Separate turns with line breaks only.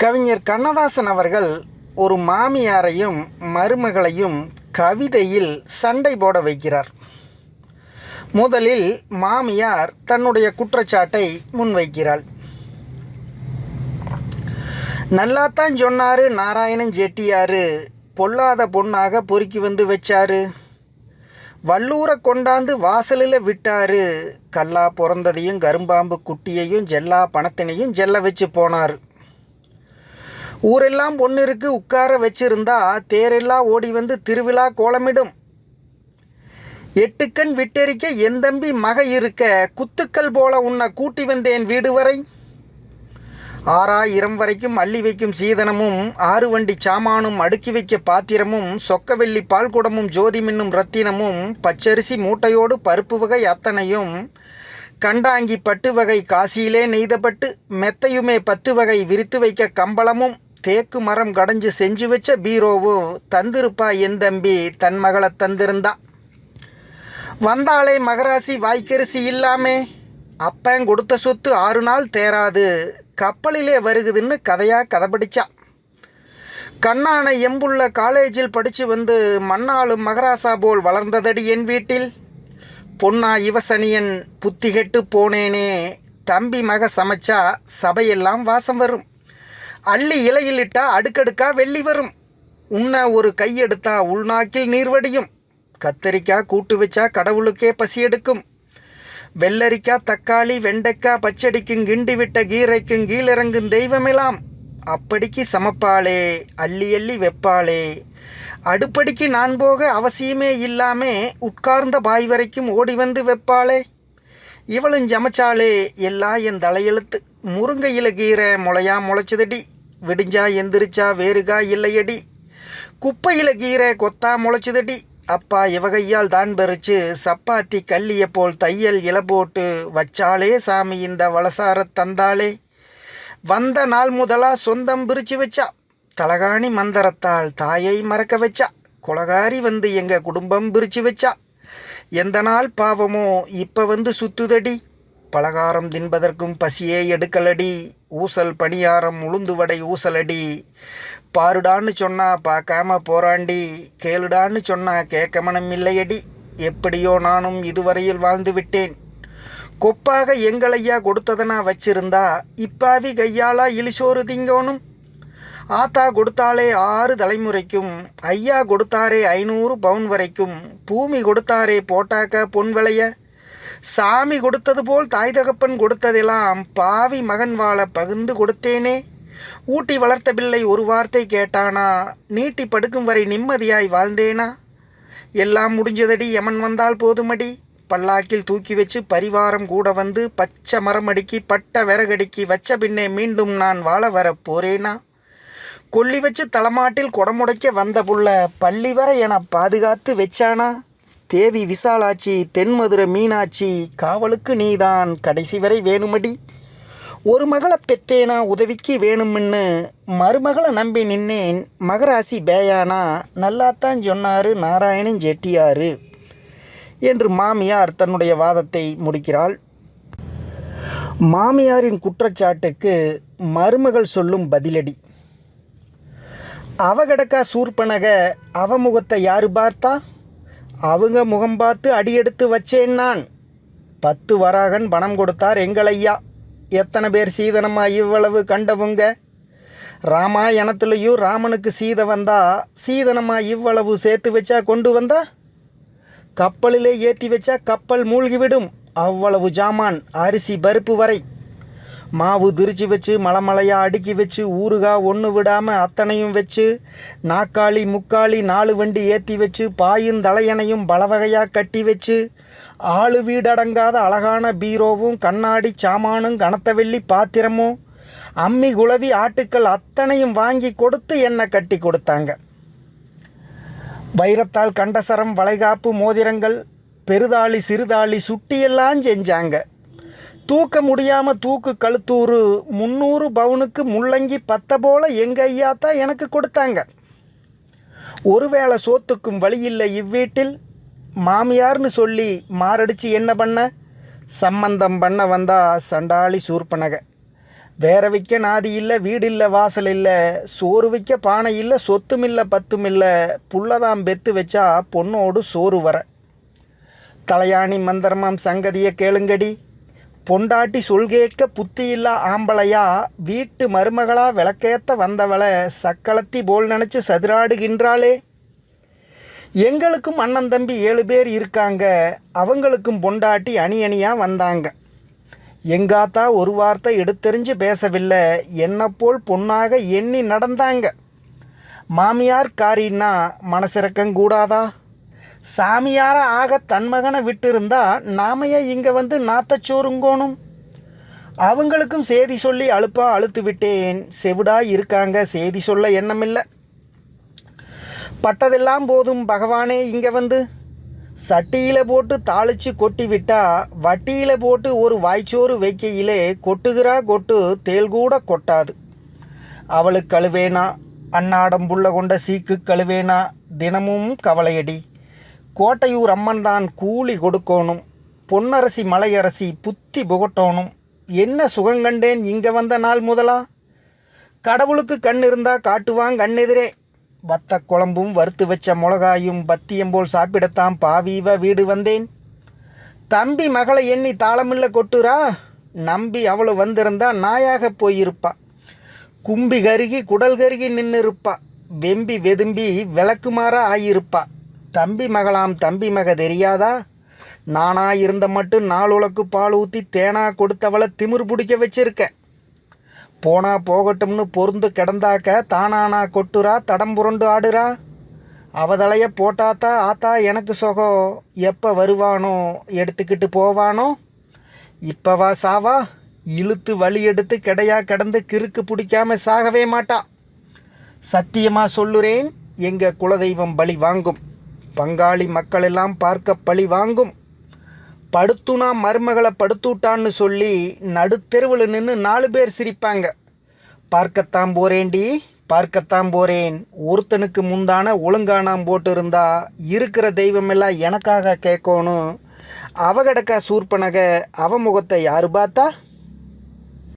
கவிஞர் கண்ணதாசன் அவர்கள் ஒரு மாமியாரையும் மருமகளையும் கவிதையில் சண்டை போட வைக்கிறார். முதலில் மாமியார் தன்னுடைய குற்றச்சாட்டை முன்வைக்கிறாள். நல்லாத்தான் சொன்னாரு நாராயணன் ஜெட்டியாரு பொல்லாத பொண்ணாக பொறுக்கி வந்து வச்சாரு. வல்லூரை கொண்டாந்து வாசலில் விட்டாரு. கல்லா பிறந்ததையும் கரும்பாம்பு குட்டியையும் ஜெல்லா பணத்தினையும் ஜெல்ல வச்சு போனார். ஊரெல்லாம் பொண்ணு உட்கார வச்சிருந்தா தேரெல்லாம் ஓடி வந்து திருவிழா கோலமிடும். எட்டுக்கண் விட்டெரிக்க என் தம்பி மக இருக்க குத்துக்கள் போல உன்னை கூட்டி வந்தேன் வீடு வரை. ஆறாயிரம் வரைக்கும் அள்ளி வைக்கும் சீதனமும் ஆறு வண்டி சாமானும் அடுக்கி வைக்க பாத்திரமும் சொக்கவெள்ளி பால்குடமும் ஜோதி மின்னும் ரத்தினமும் பச்சரிசி மூட்டையோடு பருப்பு வகை அத்தனையும் கண்டாங்கி பட்டு வகை காசியிலே நெய்தப்பட்டு மெத்தையுமே பத்து வகை விரித்து வைக்க கம்பளமும். தேக்கு மரம் கடைஞ்சு செஞ்சு வச்ச பீரோவும் தந்திருப்பா என் தம்பி. தன் மகளை தந்திருந்தா. வந்தாளே மகராசி வாய்க்கரிசி இல்லாமே. அப்பன் கொடுத்த சொத்து ஆறு நாள் தேராது. கப்பலிலே வருகுதுன்னு கதையாக கதை படிச்சா கண்ணான எம்புள்ள காலேஜில் படித்து வந்து மண்ணாளும் மகராசா போல் வளர்ந்ததடி என் வீட்டில். பொன்னா இவசனியன் புத்தி கெட்டு போனேனே. தம்பி மக சமைச்சா சபையெல்லாம் வாசம் வரும். அள்ளி இலையிலிட்டா அடுக்கடுக்கா வெள்ளி வரும். உன்ன ஒரு கையெடுத்தா உள்நாக்கில் நீர் வடியும். கத்தரிக்காய் கூட்டு வச்சா கடவுளுக்கே பசி எடுக்கும். வெள்ளரிக்காய் தக்காளி வெண்டைக்காய் பச்சடிக்கும் கிண்டி விட்ட கீரைக்கும் கீழிறங்கும் தெய்வமெல்லாம் அப்படிக்கு சமப்பாளே அள்ளி அள்ளி வெப்பாளே. அடுப்படிக்கு நான் போக அவசியமே இல்லாமே உட்கார்ந்த பாய் வரைக்கும் ஓடி வந்து வெப்பாளே. இவளும் ஜமச்சாளே எல்லாம் என் தலையெழுத்து. முருங்கையில கீரை முளையா முளைச்சதடி விடிஞ்சா எந்திரிச்சா வேறுகா இல்லையடி. குப்பையில் கீரை கொத்தா முளைச்சதடி அப்பா இவகையால் தான் பறிச்சு சப்பாத்தி கல்லிய போல் தையல் இல போட்டு வச்சாலே சாமி இந்த வளசார தந்தாளே. வந்த நாள் முதலா சொந்தம் பிரிச்சு வச்சா தலகாணி மந்திரத்தால் தாயை மறக்க வச்சா குலகாரி வந்து எங்க குடும்பம் பிரிச்சு வச்சா. எந்த நாள் பாவமோ இப்ப வந்து சுத்துதடி. பலகாரம் தின்பதற்கும் பசியே எடுக்கலடி. ஊசல் பணியாரம் உளுந்து வடை ஊசலடி. பாருடான்னு சொன்னா பார்க்காம போராண்டி கேளுடான்னு சொன்னா கேட்க மனம் இல்லையடி. எப்படியோ நானும் இதுவரையில் வாழ்ந்து விட்டேன். கொப்பாக எங்களையா கொடுத்ததனா வச்சிருந்தா இப்பாவி கையாலா இழிசோறு திங்கோணும்? ஆத்தா கொடுத்தாலே ஆறு தலைமுறைக்கும் ஐயா கொடுத்தாரே ஐநூறு பவுன் வரைக்கும் பூமி கொடுத்தாரே போட்டாக்க பொன் விளைய? சாமி கொடுத்தது போல் தாய் தகப்பன் கொடுத்ததெல்லாம் பாவி மகன் வாழ பகிர்ந்து கொடுத்தேனே. ஊட்டி வளர்த்த பிள்ளை ஒரு வார்த்தை கேட்டானா நீட்டி படுக்கும் வரை நிம்மதியாய் வாழ்ந்தேனா? எல்லாம் முடிஞ்சதடி எமன் வந்தால் போதுமடி. பல்லாக்கில் தூக்கி வச்சு பரிவாரம் கூட வந்து பச்சை மரமடிக்கி பட்ட விறகடிக்கி வச்ச பின்னே மீண்டும் நான் வாழ வர போறேனா? கொல்லி வச்சு தலைமாட்டில் குடமுடைக்க வந்த புள்ள பள்ளி வர என பாதுகாத்து வச்சானா? தேவி விசாலாட்சி தென்மதுரை மீனாட்சி காவலுக்கு நீதான். கடைசி வரை வேணுமடி. ஒரு மகளை பெத்தேனா உதவிக்கு வேணும்னு மருமகளை நம்பி நின்னேன். மகராசி பேயானா நல்லாத்தான் சொன்னார் நாராயணன் ஜெட்டியாரு என்று மாமியார் தன்னுடைய வாதத்தை முடிக்கிறாள். மாமியாரின் குற்றச்சாட்டுக்கு மருமகள் சொல்லும் பதிலடி. அவகடக்கா சூர்பனக அவமுகத்தை யாரு பார்த்தா? அவங்க முகம் பார்த்து அடியெடுத்து வச்சேன் நான். பத்து வராகன் பணம் கொடுத்தார் எங்களையா. எத்தனை பேர் சீதனமா இவ்வளவு கண்டவுங்க? ராமாயணத்துலேயும் ராமனுக்கு சீதை வந்தா சீதனமா இவ்வளவு சேர்த்து வச்சா கொண்டு வந்தா? கப்பலிலே ஏற்றி வச்சா கப்பல் மூழ்கிவிடும். அவ்வளவு ஜாமான் அரிசி பருப்பு வரை. மாவு திரிச்சு வச்சு மலைமலையா அடுக்கி வச்சு ஊறுகா ஒன்று விடாமல் அத்தனையும் வச்சு நாக்காளி முக்காளி நாலு வண்டி ஏற்றி வச்சு பாயும் தலையணையும் பலவகையாக கட்டி வச்சு ஆளு வீடடங்காத அழகான பீரோவும் கண்ணாடி சாமானும் கனத்த வெள்ளி பாத்திரமும் அம்மி குளவி ஆட்டுக்கள் அத்தனையும் வாங்கி கொடுத்து என்னை கட்டி கொடுத்தாங்க. வைரத்தால் கண்டசரம் வளைகாப்பு மோதிரங்கள் பெருதாளி சிறுதாளி சுட்டியெல்லாம் செஞ்சாங்க. தூக்க முடியாம தூக்கு கழுத்தூர் முந்நூறு பவுனுக்கு முள்ளங்கி பத்த போல எங்க ஐயா தான் எனக்கு கொடுத்தாங்க. ஒருவேளை சோத்துக்கும் வழியில்லை இவ்வீட்டில்? மாமியார்னு சொல்லி மாரடிச்சு என்ன பண்ண? சம்பந்தம் பண்ண வந்தா சண்டாளி சூர்பனக. வேற வைக்க நாதி இல்லை வீடு இல்லை வாசல் இல்லை சோறு வைக்க பானை இல்லை சொத்தும் இல்லை பத்தும் இல்லை புள்ளதாம் பெத்து வச்சா பொண்ணோடு சோறு வர. தலையாணி மந்திரமாம் சங்கதியை கேளுங்கடி. பொண்டாட்டி சொல்கேட்க புத்தியில்லா ஆம்பளையா? வீட்டு மருமகளா விளக்கேத்த வந்தவளை சக்களத்தி போல் நினச்சி சதுராடுகின்றாளே. எங்களுக்கும் அண்ணன் தம்பி ஏழு பேர் இருக்காங்க. அவங்களுக்கும் பொண்டாட்டி அணி அணியாக வந்தாங்க. எங்காத்தா ஒரு வார்த்தை எடுத்தெறிஞ்சு பேசவில்லை. என்ன போல் பொண்ணாக எண்ணி நடந்தாங்க. மாமியார் காரின்னா மனசிறக்கம் கூடாதா? சாமியார ஆக தன் மகனை விட்டிருந்தா நாமையே இங்கே வந்து நாத்தச்சோறுங்கோணும் அவங்களுக்கும் செய்தி சொல்லி அழுப்பா அழுத்து விட்டேன். செவிடா இருக்காங்க செய்தி சொல்ல எண்ணமில்லை. பட்டதெல்லாம் போதும் பகவானே இங்கே வந்து. சட்டியில் போட்டு தாளிச்சு கொட்டி விட்டா வட்டியில் போட்டு ஒரு வாய்ச்சோறு வைக்கையிலே கொட்டுகிறா கொட்டு தேல் கூட கொட்டாது. அவளுக்கு கழுவேனா? அன்னாடம் புள்ள கொண்ட சீக்கு கழுவேனா? தினமும் கவலையடி. கோட்டையூர் அம்மன் தான் கூலி கொடுக்கணும் பொன்னரசி மலையரசி புத்தி புகட்டணும். என்ன சுகங்கண்டேன் இங்கே வந்த நாள் முதலா? கடவுளுக்கு கண் இருந்தா காட்டுவாங்க கண்ணெதிரே. வத்த குழம்பும் வறுத்து வச்ச மிளகாயும் பத்தியம் போல் சாப்பிடத்தான் பாவீவ வீடு வந்தேன். தம்பி மகளை எண்ணி தாளமில்ல கொட்டுறா? நம்பி அவளை வந்திருந்தா நாயாக போயிருப்பா. கும்பி கருகி குடல் கருகி நின்னிருப்பா. வெம்பி வெதும்பி விளக்குமாறா ஆயிருப்பா. தம்பி மகளாம் தம்பி மக தெரியாதா? நானா இருந்த மட்டும் நாலுலக்கு பால் ஊற்றி தேனா கொடுத்தவளை திமிர் பிடிக்க வச்சிருக்க. போனா போகட்டும்னு பொருந்து கிடந்தாக்க தானானா கொட்டுறா தடம் புரண்டு ஆடுறா? அவதலைய போட்டாத்தா ஆத்தா எனக்கு சொகம் எப்போ வருவானோ எடுத்துக்கிட்டு போவானோ? இப்பவா சாவா? இழுத்து வழி எடுத்து கிடையா கிடந்து கிறுக்கு பிடிக்காம சாகவே மாட்டா. சத்தியமாக சொல்லுறேன் எங்கள் குலதெய்வம் பலி வாங்கும். பங்காளி மக்களெல்லாம் பார்க்க பழி வாங்கும். படுத்துனா மருமகளை படுத்துட்டான்னு சொல்லி நடுத்தெருவில் நின்று நாலு பேர் சிரிப்பாங்க. பார்க்கத்தான் போறேன்டி பார்க்கத்தான் போறேன். ஒருத்தனுக்கு முந்தான ஒழுங்கானாம் போட்டு இருந்தா இருக்கிற தெய்வமெல்லாம் எனக்காக கேட்கணும். அவ கிடக்கா சூர்பனக அவ முகத்தை பார்த்தா?